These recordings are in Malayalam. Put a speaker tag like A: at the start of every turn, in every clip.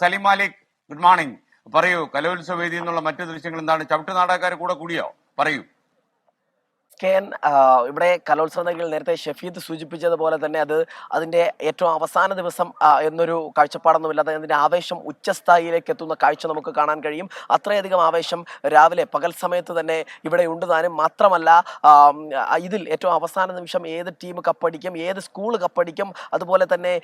A: Salim Malik good morning. പറയൂ കലോത്സവ വേദിയിൽ നിന്നുള്ള മറ്റു ദൃശ്യങ്ങൾ എന്താണ്? ചവിട്ട് നാടകക്കാർ കൂടെ കൂടിയോ? പറയൂ.
B: കെ എൻ ഇവിടെ കലോത്സവ നഗരിൽ നേരത്തെ ഷഫീദ് സൂചിപ്പിച്ചതുപോലെ തന്നെ അത് അതിന്റെ ഏറ്റവും അവസാന ദിവസം എന്നൊരു കാഴ്ചപ്പാടൊന്നുമില്ലാതെ അതിന്റെ ആവേശം ഉച്ചസ്ഥായിലേക്ക് എത്തുന്ന കാഴ്ച നമുക്ക് കാണാൻ കഴിയും. അത്രയധികം ആവേശം രാവിലെ പകൽ സമയത്ത് തന്നെ ഇവിടെ ഉണ്ട്. താനും മാത്രമല്ല ഇതിൽ ഏറ്റവും അവസാന നിമിഷം ഏത് ടീം കപ്പടിക്കും ഏത് സ്കൂൾ കപ്പടിക്കും അതുപോലെ തന്നെ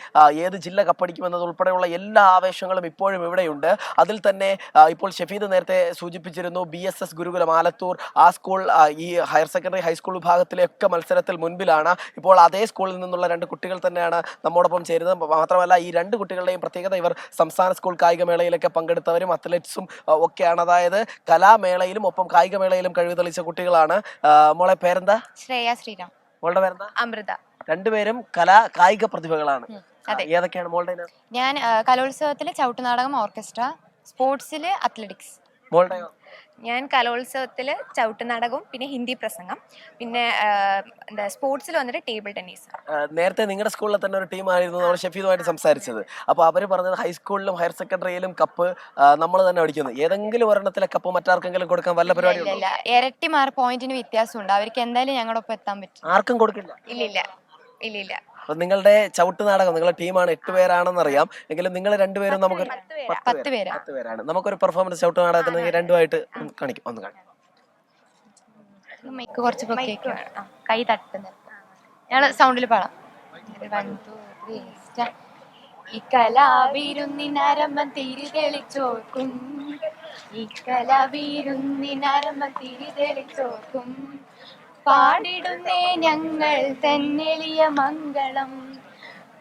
B: ഏത് ജില്ല കപ്പടിക്കും എന്നതുൾപ്പെടെയുള്ള എല്ലാ ആവേശങ്ങളും ഇപ്പോഴും ഇവിടെയുണ്ട്. അതിൽ തന്നെ ഇപ്പോൾ ഷഫീദ് നേരത്തെ സൂചിപ്പിച്ചിരുന്നു B S S Gurukulam Alathur ആ സ്കൂൾ ഈ ഹയർ സെക്കൻഡറി ഹൈസ്കൂൾ വിഭാഗത്തിലെയൊക്കെ മത്സരത്തിൽ മുൻപിലാണ്. ഇപ്പോൾ അതേ സ്കൂളിൽ നിന്നുള്ള രണ്ട് കുട്ടികൾ തന്നെയാണ് നമ്മോടൊപ്പം ചേരുന്നത്. മാത്രമല്ല ഈ രണ്ട് കുട്ടികളുടെയും പ്രത്യേകത ഇവർ സംസ്ഥാന സ്കൂൾ കായികമേളയിലൊക്കെ പങ്കെടുത്തവരും അത്ലറ്റ്സും ഒക്കെയാണ്. അതായത് കലാമേളയിലും ഒപ്പം കായികമേളയിലും കഴിവ് തെളിച്ച കുട്ടികളാണ്. മോളെ പേരെന്താ?
C: ശ്രേയ ശ്രീരാം.
B: മോളുടെ പേരെന്താ?
C: അമൃത.
B: രണ്ടുപേരും കലാ കായിക പ്രതിഭകളാണ്. ഏതൊക്കെയാണ് മോളുടെ
C: ഞാൻ കലോത്സവത്തിലെ ചവിട്ടുനാടകം ഓർക്കസ്ട്ര സ്പോർട്സിൽ അത്ലറ്റിക്സ്.
B: മോളുടെ
D: ഞാൻ കലോത്സവത്തിൽ ചവിട്ട് നാടകവും പിന്നെ ഹിന്ദി പ്രസംഗം പിന്നെ എന്താ സ്പോർട്സിൽ വന്നിട്ട് ടേബിൾ ടെന്നീസ്.
B: നേരത്തെ നിങ്ങളുടെ സ്കൂളിൽ തന്നെ ഒരു ടീമായിരുന്നു നമ്മൾ ഷെഫീദുമായിട്ട് സംസാരിച്ചത്. അപ്പോൾ അവർ പറഞ്ഞത് ഹൈസ്കൂളിലും ഹയർ സെക്കൻഡറിയിലും കപ്പ് നമ്മൾ തന്നെ അടിക്കുന്നത് ഏതെങ്കിലും ഒരെണ്ണത്തിലെ കപ്പ് മറ്റാർക്കെങ്കിലും കൊടുക്കാൻ വല്ല പരിപാടി
C: ഇല്ല ഇല്ല. ഇരട്ടി മാർക്ക് പോയിന്റിന് വ്യത്യാസമുണ്ട്. അവർക്ക് എന്തായാലും ഞങ്ങളുടെ ഒപ്പം എത്താൻ പറ്റും.
B: ആർക്കും കൊടുക്കില്ല.
D: ഇല്ല ഇല്ല ഇല്ലില്ല.
B: അപ്പൊ നിങ്ങളുടെ ചവിട്ട് നാടകം നിങ്ങളുടെ ടീമാണ് എട്ട് പേരാണെന്ന് അറിയാം എങ്കിലും നിങ്ങൾ രണ്ടുപേരും നമുക്ക്
D: പത്ത് പേരാ.
B: പത്ത്
C: പത്ത്
B: പേര്,
C: പേരാ.
B: പത്ത് പേരാണ്. നമുക്കൊരു പെർഫോമൻസ് ചവിട്ട് നാടകത്തിന് രണ്ടുമായിട്ട് കാണിക്കും. ഒന്ന് കാണിക്കും.
C: മൈക്ക് കുറച്ച് പൊക്കിയൊക്കെ. വേണം. കൈ തട്ടുന്നത് ഞങ്ങൾ സൗണ്ടിൽ പാടാം. One, two, three, start. ഈ കലാവിരുന്നിനരമ്പം തിരി തെളിച്ചോക്കും ഈ കലാവിരുന്നിനരമ്പം തിരി തെളിച്ചോർക്കും. പാടിടുന്നേ ഞങ്ങൾ തെന്നെളിയ മംഗളം.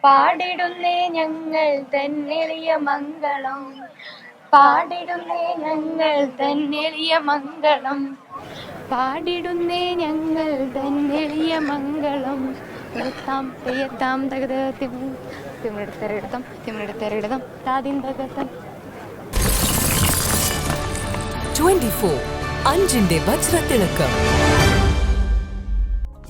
C: പാടിടുന്നേ ഞങ്ങൾ തെന്നെളിയ മംഗളം. പാടിടുന്നേ ഞങ്ങൾ തെന്നെളിയ മംഗളം. പാടിടുന്നേ ഞങ്ങൾ തെന്നെളിയ മംഗളം. എടുത്താം പെയ്യത്താം തകത തിമിടെടുത്തരെടുത്തം തിമിടെടുത്തരെടുത്തം താതിൻ തകത്തം.
E: 24 അഞ്ചിന്റെ വജ്രത്തിളക്കം.